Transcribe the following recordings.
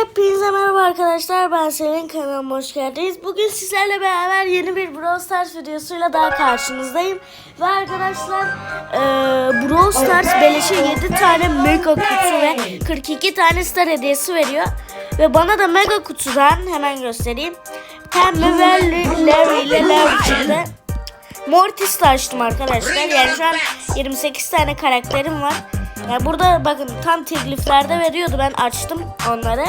Hepinize merhaba arkadaşlar ben Selin kanalıma hoş geldiniz. Bugün sizlerle beraber yeni bir Brawl Stars videosuyla daha karşınızdayım. Ve arkadaşlar e, Brawl Stars beleşe 7 tane mega kutu ve 42 tane star hediyesi veriyor. Ve bana da mega kutudan hemen göstereyim. Pembe ve Larry ile Larry çıktı. Açtım arkadaşlar. Yani şu an 28 tane karakterim var. Yani burada bakın tam tekliflerde veriyordu. Ben açtım onları.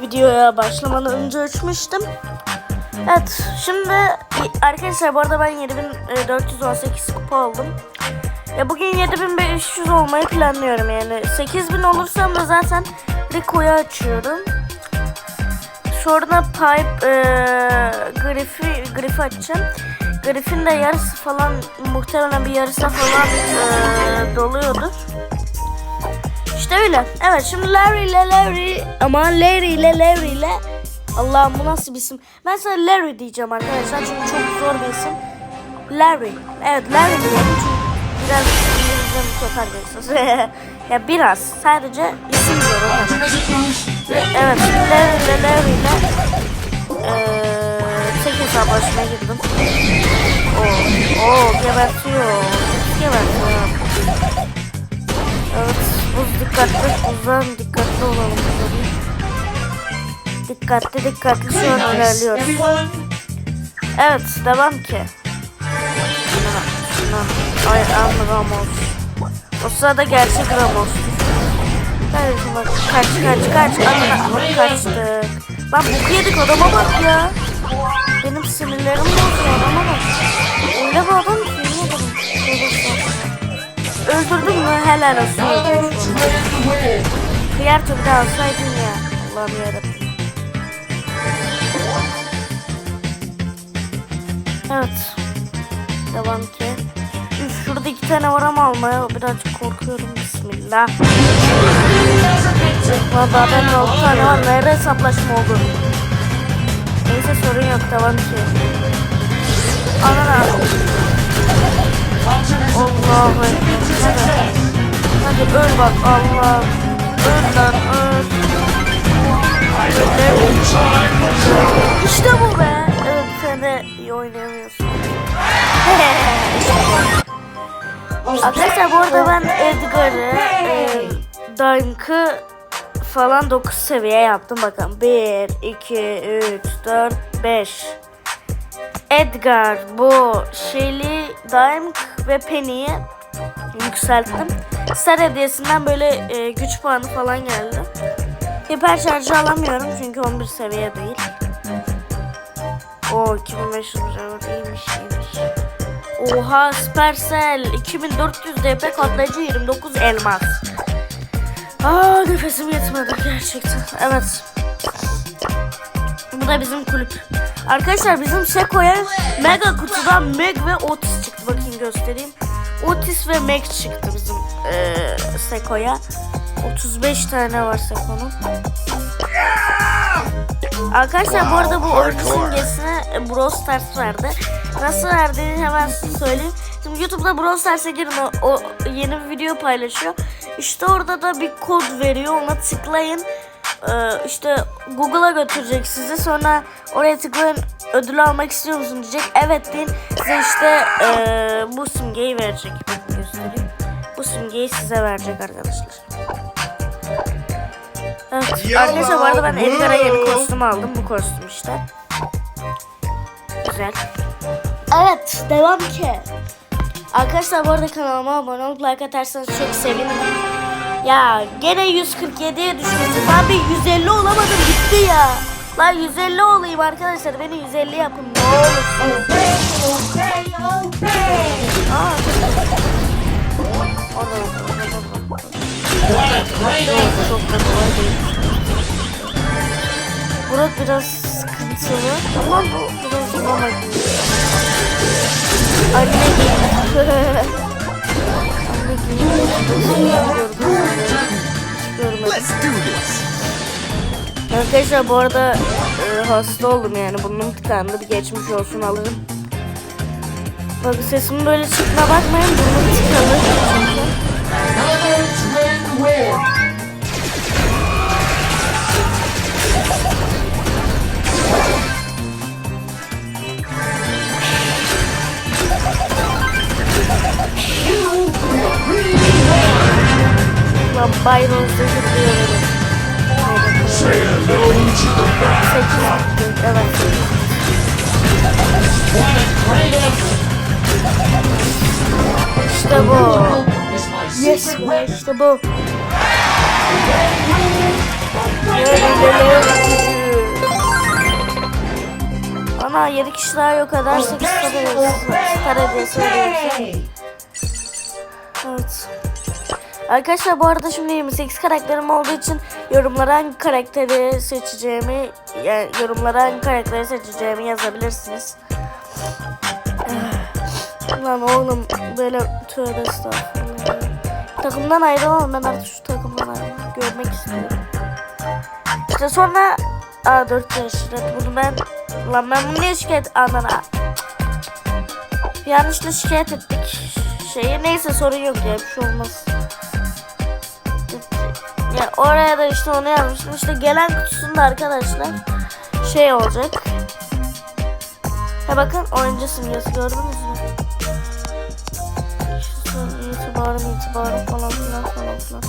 Videoya başlamadan önce ölçmüştüm. Evet şimdi arkadaşlar bu arada ben 7418 kupa oldum. Ya bugün 7500 olmayı planlıyorum yani. 8000 olursam da zaten Rico'yu açıyorum. Sonra Pipe e, Griff'i Griff'i açacağım. Griff'in de yarısı falan muhtemelen bir yarısı falan e, doluyordur. İşte öyle. Evet şimdi Larry ile Larry ama Larry ile Larry ile Allah'ım bu nasıl bir isim? Ben sana Larry diyeceğim arkadaşlar çünkü çok zor bir isim. Larry. Evet Larry çünkü biraz İngilizce köper biliyorsunuz. ya biraz. Sadece isim kadar. Evet Larry ile Larry ile eee tek hesaplaşmaya girdim. Oo, oo gebertiyor. Gebertiyor. Evet, buz dikkatli, buzdan dikkatli olalım. Buzdan. Dikkatli dikkatli şu an ilerliyoruz. Evet, devam ki. Ay, am Ramos. O sırada gerçek Ramos. Kardeşim bak, kaç kaç kaç. Ana, kaçtık. Lan boku yedik adama bak ya. Benim sinirlerim bozuyor adama bak. Öyle bir adam ki. Öldürdün mü helal olsun. Tabi de alsaydın ya. Allah'ım yarabbim. Evet. Devam ki. Üf, şurada iki tane var ama almaya birazcık korkuyorum. Bismillah. Valla ben 6 tane var. Nerede hesaplaşma oldu? Neyse sorun yok. Devam ki. Anana. Allah'ım. Hadi. Hadi öl bak Allah. Öl lan öl. İşte bu be. Evet sen de iyi oynayamıyorsun. Arkadaşlar bu arada ben Edgar'ı, e, Dunk'ı falan 9 seviye yaptım. Bakın 1, 2, 3, 4, 5. Edgar, bu Shelly, Dime ve Penny'yi yükselttim. Star hediyesinden böyle e, güç puanı falan geldi. Hiper şarjı alamıyorum çünkü 11 seviye değil. O 2500 lira iyiymiş iyiymiş. Oha Supercell 2400 DP katlayıcı 29 elmas. Aa nefesim yetmedi gerçekten. Evet. Bu da bizim kulüp. Arkadaşlar bizim Seko'ya Mega kutudan Meg ve Otis çıktı. Bakın göstereyim. Otis ve Meg çıktı bizim eee Seko'ya. 35 tane var Seko'nun. Arkadaşlar bu arada bu oyuncu simgesine e, Brawl Stars verdi. Nasıl verdiğini hemen size söyleyeyim. Şimdi YouTube'da Brawl Stars'a girin o, o yeni bir video paylaşıyor. İşte orada da bir kod veriyor ona tıklayın. Ee, işte Google'a götürecek sizi sonra oraya tıklayın ödül almak istiyor musun diyecek. Evet deyin size işte ee, bu simgeyi verecek. Göstereyim. Bu simgeyi size verecek arkadaşlar. Evet, arkadaşlar bu arada ben Edgar'a yeni kostüm aldım. Bu kostüm işte. Güzel. Evet devam ki. Arkadaşlar bu arada kanalıma abone olup like atarsanız çok sevinirim. Ya gene 147'ye düştüm. Ben bir 150 olamadım gitti ya. Lan 150 olayım arkadaşlar. Beni 150 yapın ne olursun. Burak biraz sıkıntılı ama bu biraz gibi. Anne gibi. Anne gibi. Let's do this. Arkadaşlar bu arada e, hasta oldum yani burnum tıkandı bir geçmiş olsun alırım. Bak sesim böyle çıkma bakmayın burnum tıkandı. You will be battle. 8 bitti. Evet. İşte bu. Yes be işte bu. Ana 7 kişi daha yok eder 8 star hediyesi star hediyesi veriyoruz. Evet. Arkadaşlar bu arada şimdi 28 karakterim olduğu için yorumlara hangi karakteri seçeceğimi yani yorumlara hangi karakteri seçeceğimi yazabilirsiniz. Lan oğlum böyle tövbe estağfurullah. Takımdan ayrılamam ben artık şu takımdan ayrılamam. Görmek istiyorum. İşte sonra Aa 4 yaş Red bunu ben Lan ben bunu niye şikayet Anana Yanlışla şikayet ettik Şeyi neyse sorun yok ya bir şey olmaz Ya oraya da işte onu yazmıştım işte gelen kutusunda arkadaşlar Şey olacak Ha bakın oyuncu simgesi gördünüz mü? İtibarım itibarım falan filan falan filan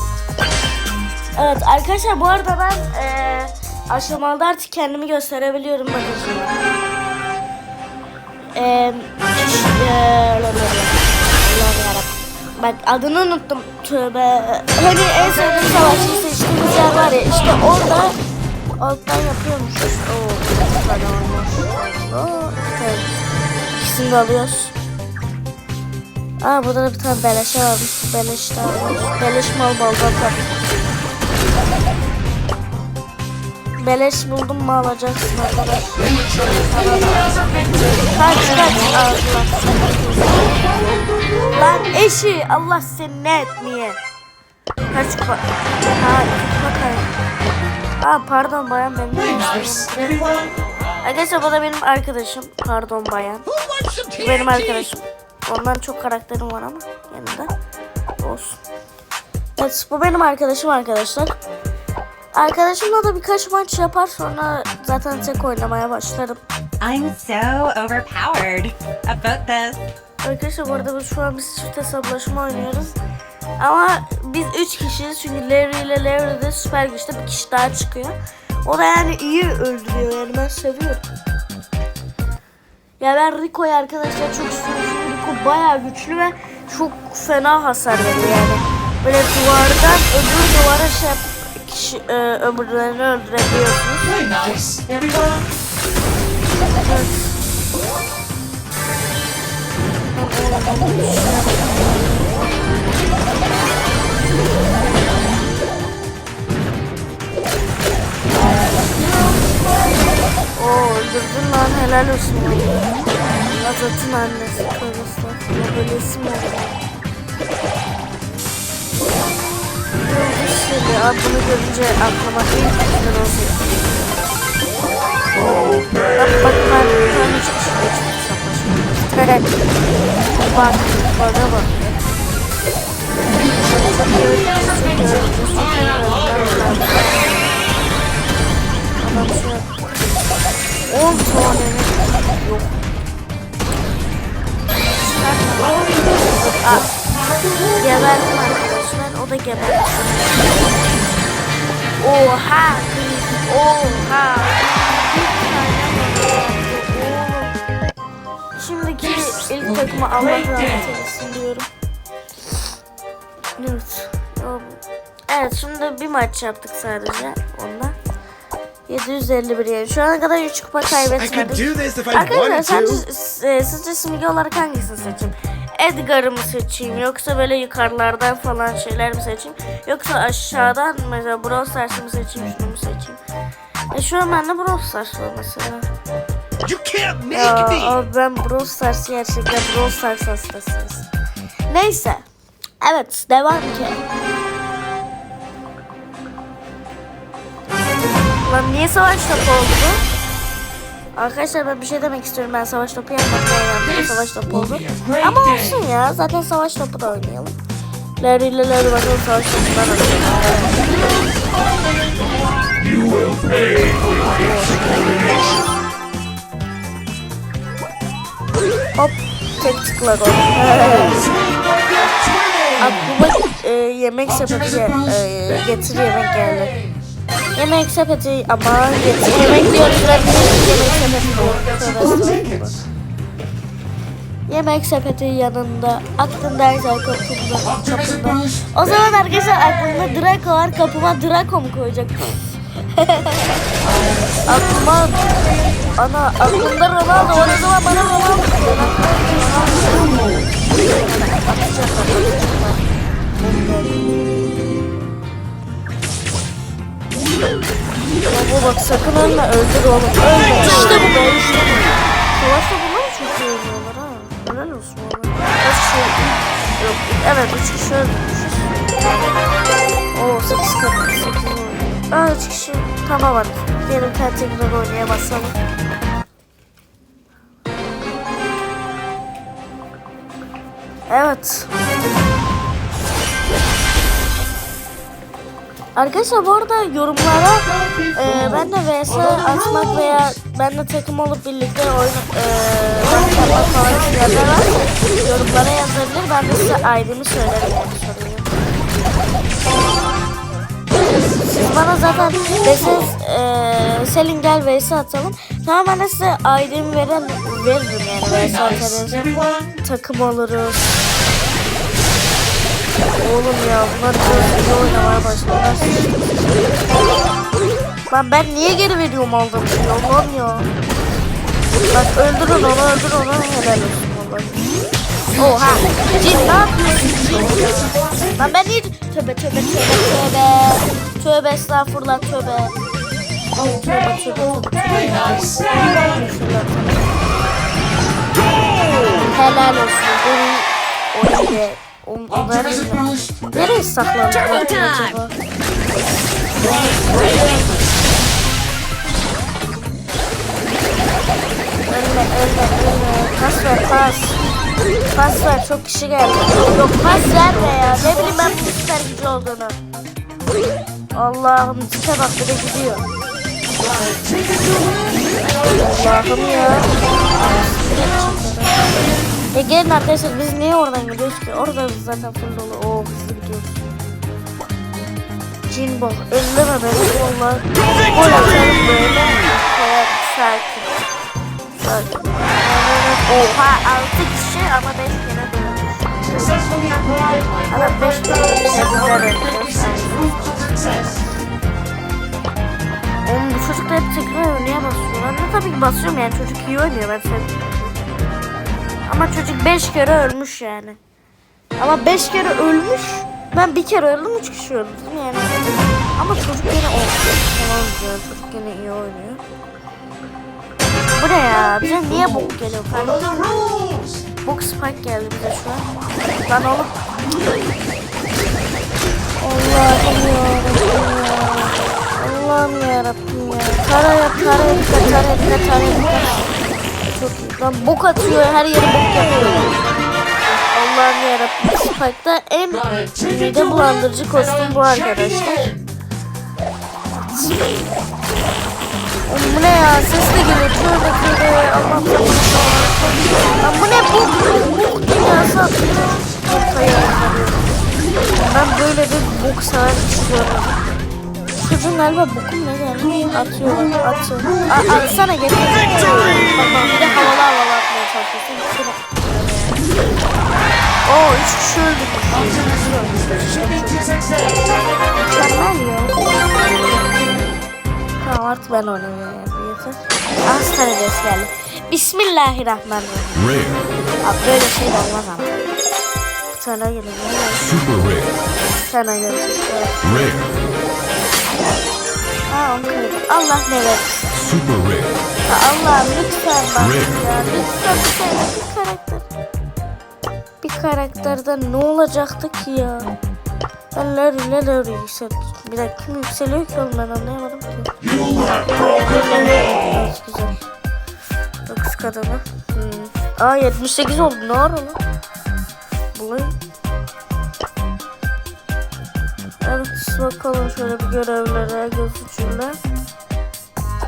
Evet arkadaşlar bu arada ben eee aşamalarda artık kendimi gösterebiliyorum bakın şimdi. Allah'ım yarabbim. Bak adını unuttum. Tövbe. Hani en sevdiğim savaşçı seçtiğimiz yer var ya işte orada alttan yapıyormuş. Oo, fena olmuş. Oo, evet. İkisini de alıyoruz. Aa burada da bir tane beleşe varmış. Beleş de alıyoruz. Beleş mal baldan. Beleş buldum mu alacaksın arkadaş. Kaç kaç Allah Lan eşi Allah seni ne etmeye. Kaç kupa? Ha kupa kay. Aa pardon bayan everyone. Arkadaşlar bu da benim arkadaşım. Pardon bayan. Bu benim arkadaşım. Ondan çok karakterim var ama yanında. Olsun. Evet bu benim arkadaşım arkadaşlar. Arkadaşımla da birkaç maç yapar sonra zaten tek oynamaya başlarım. I'm so overpowered. About this. Arkadaşlar bu arada biz şu an biz çift hesaplaşma oynuyoruz. Ama biz 3 kişiyiz çünkü Larry ile Larry de süper güçte bir kişi daha çıkıyor. O da yani iyi öldürüyor yani ben seviyorum. Ya ben Rico'yu arkadaşlar çok istiyorum Rico bayağı güçlü ve çok fena hasar veriyor yani. Böyle duvardan öbür duvara şey yap- kişi, e, öbürlerini öldürebiliyorsunuz. Nice, everyone. Helal olsun. Azat'ın annesi karısı. Böyle isim oldu. Şimdi. Bunu görünce aklıma ilk güzel oldu. Bak bak ben ben hiç kişiyle çıktı savaşmıyor. Bak bana bak. Şu an 10 tane Aa, geberdim arkadaşlar. O da geberdi. Oha! Oha! Şimdiki ilk takımı Allah rahmet eylesin diyorum. Evet. Evet şimdi bir maç yaptık sadece onunla. 751 yani. Şu ana kadar 3 kupa I Arkadaşlar sence, e, sizce simge olarak hangisini seçeyim? Edgar'ı mı seçeyim yoksa böyle yukarılardan falan şeyler mi seçeyim? Yoksa aşağıdan mesela Brawl Stars'ı mı seçeyim şunu mu seçeyim? E şu an bende Brawl Stars var mesela. You can't make Ya me. abi ben Brawl Stars gerçekten Brawl Stars hastasıyız. Neyse. Evet devam ki. Lan niye savaş topu oldu? Arkadaşlar ben bir şey demek istiyorum. Ben savaş topu yapmaktan yandım. Savaş topu oldu. Ama olsun ya. Zaten savaş topu da oynayalım. İle Larry bakalım savaş topundan. Hop. Tek tıkla gol. Aklıma e, yemek sepeti e, getir yemek geldi. Yemek sepeti ama yemek diyoruz yemek sepeti diyorum. Tövbe estağfurullah. Yemek sepeti yanında aklındaysa kapında kapında. O zaman arkadaşlar aklımda Draco var kapıma Draco mu koyacak? aklıma ana aklımda Ronaldo var o zaman bana Ronaldo. Baba bak sakın ölme öldür oğlum ölme işte bu be işte bu. Savaşta bunlar mı çok iyi oynuyorlar ha? Helal olsun valla. Kaç kişi? Yok evet 3 kişi öldürmüşüz. Oo 8 kadın 8 oynuyor. Aa 3 kişi. Tamam hadi. Gelin tekrar oynaya basalım. Evet. Arkadaşlar bu arada yorumlara e, ben de vs atmak veya ben de takım olup birlikte oyun e, maç yapmak falan isteyenler varsa yorumlara yazabilir. Ben de size ID'mi söylerim yani soruyu. Siz bana zaten deseniz e, Selin gel vs atalım. Tamam ben de size veren, veririm yani vs atarız. Takım oluruz. Oğlum ya bunlar iyi oynamaya başladılar. Lan ben niye geri veriyorum aldım şey Allah'ım ya. Bak öldürün onu öldür onu helal olsun vallahi. Oha. Cin ne yapıyorsun cin? Lan ben niye... Tövbe tövbe tövbe tövbe. Tövbe estağfurullah tövbe. Tövbe tövbe tövbe tövbe. Helal olsun. Orayı, on- onları nereye saklandı acaba? Ölme ölme ölme. Pas ver pas. Pas ver çok kişi geldi. Yok pas verme ya. Ne bileyim ben bu süper gücü olduğunu. Allah'ım tipe bak bir de gidiyor. Allah'ım ya. Ya gelin arkadaşlar biz niye oradan gidiyoruz ki? Orada zaten full dolu. Oo hızlı gidiyoruz. Cin bak elleme beni valla. Gol atalım böyle. Sakin. Sakin. Oha 6 kişi ama 5 kere dönmüş. Ama 5 kere tebrikler ediyoruz. Oğlum bu çocuk da hep tekrar oynaya basıyor. Ben de tabii ki basıyorum yani çocuk iyi oynuyor ben sevdim. Ama çocuk 5 kere ölmüş yani. Ama 5 kere ölmüş. Ben bir kere öldüm 3 kişi öldürdüm yani. Ama çocuk yine oldu. Tamam çocuk yine iyi oynuyor. Bu ne ya? Bize niye bok geliyor kardeşim? Bok spike geldi bize şu an. Lan oğlum. Allah'ım ya. Allah'ım yarabbim ya. Tara yap, tara yap, tara yap, tara yap. Çok. Lan bok atıyor, her yere bok yapıyor. Allah'ım yarabbim. Spike'da en mide bulandırıcı kostüm bu arkadaşlar. Bu ne ya? Ses de geliyor. Tövbe tövbe. Allah'ım Lan bu ne bu? Bok dünyası atıyor. Ortaya atıyor. Ben böyle bir bok hiç görmedim. Çocuğun galiba bokum ne yani? Atıyor, atıyor. A atsana getir. De ben yani. Yeter. Ah Stardust geldi. Bismillahirrahmanirrahim. Rare, Abi böyle şey de olmaz ama. Tane gelir. super rare, tane gelir. Rare, Aa onu kırdım. Allah ne verir. super rare, Ya Allah'ım lütfen bak ya. Lütfen bir tane bir karakter. Bir karakterden ne olacaktı ki ya? Ben Larry ile Larry yükseldim. Bir dakika kim yükseliyor ki oğlum ben anlayamadım ki. Evet güzel. Dokuz kadını. Hmm. Aa 78 oldu ne ara lan? Bulayım. Evet bakalım şöyle bir görevlere göz ucuyla.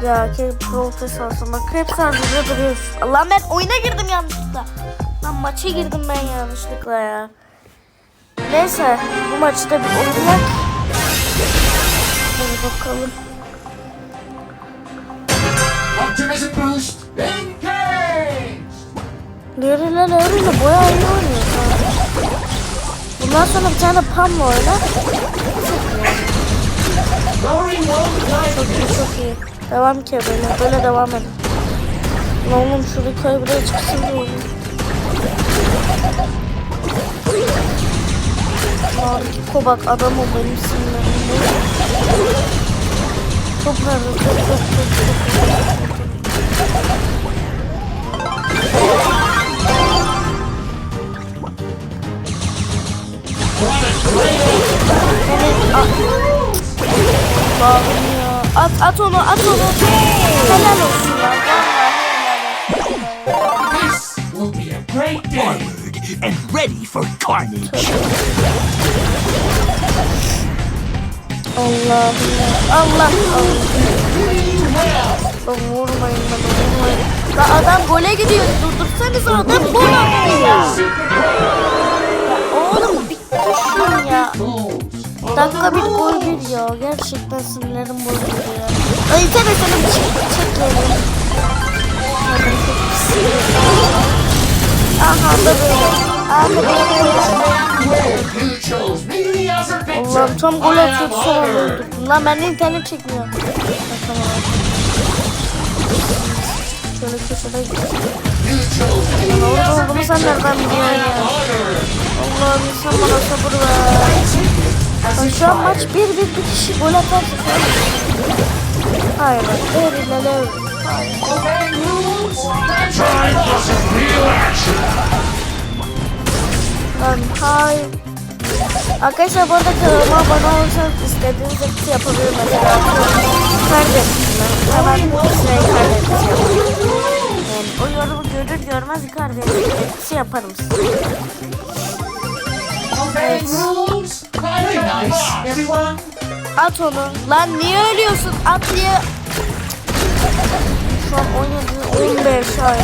Ya ki protest alsın. Bak hepsi hazırda duruyoruz. Allah'ım ben oyuna girdim yanlışlıkla. Lan maça girdim ben yanlışlıkla ya. Neyse bu maçı da bir oynayak. Hadi bakalım. Optimism boost. Engage. Leriler leriyle bayağı iyi oynuyor. Bundan sonra bir tane. Lowering one life. Çok iyi çok iyi. Devam ki böyle. Böyle devam edin. Lan oğlum şu Rico'yu buraya çıksın diye oynuyor. Lan bak adam o benim sinirlerimde. Çok nerede? Çok çok çok çok. Allah'ım ya. At at onu at onu. Helal olsun olsun. This will be a and ready for carnage. Ya. Allah Allah. Lan vurmayın bana vurmayın. Lan adam gole gidiyor. Durdursanız adam gol attı ya. Ya. Dakika bir gol bir ya. Gerçekten sinirlerim bozuldu ya. De sana bir çek, çek verin. Adam çok pis. Aha da böyle. Allah'ım tam gol atıyordu sonra öldürdüm. Lan bende internet çekmiyor. Bakalım. Şöyle köşede gideceğim. You chose me as a Oğlum bunu sen nereden biliyorsun ya? Allah'ım sen bana sabır ver. Şu an maç 1-1 bir kişi gol sen... Hayır bak. Erilele Obeying rules. Try some real action. Lan hayır. Arkadaşlar bu arada kanalıma abone olursanız istediğiniz ekti yapabilirim mesela. Kaydettim ben. Hemen sırayı kaydedeceğim. Yani o yorumu görür görmez kaydetisi yaparım size. Everyone. At onu. Lan niye ölüyorsun? At diye. Şu an 17, 15 ay.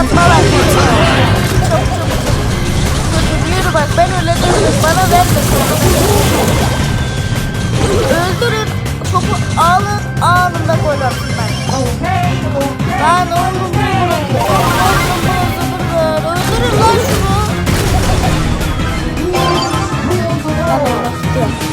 Kötü yürü bak ben öyle değilim. Bana verme Öldürün. Topu alın anında gol atın ben. Lan oğlum. Öldürün lan şunu. Ben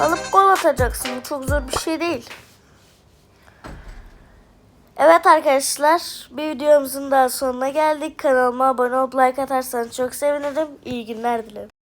Alıp gol atacaksın. Bu çok zor bir şey değil. Evet arkadaşlar bir videomuzun daha sonuna geldik. Kanalıma abone olup like atarsanız çok sevinirim. İyi günler dilerim.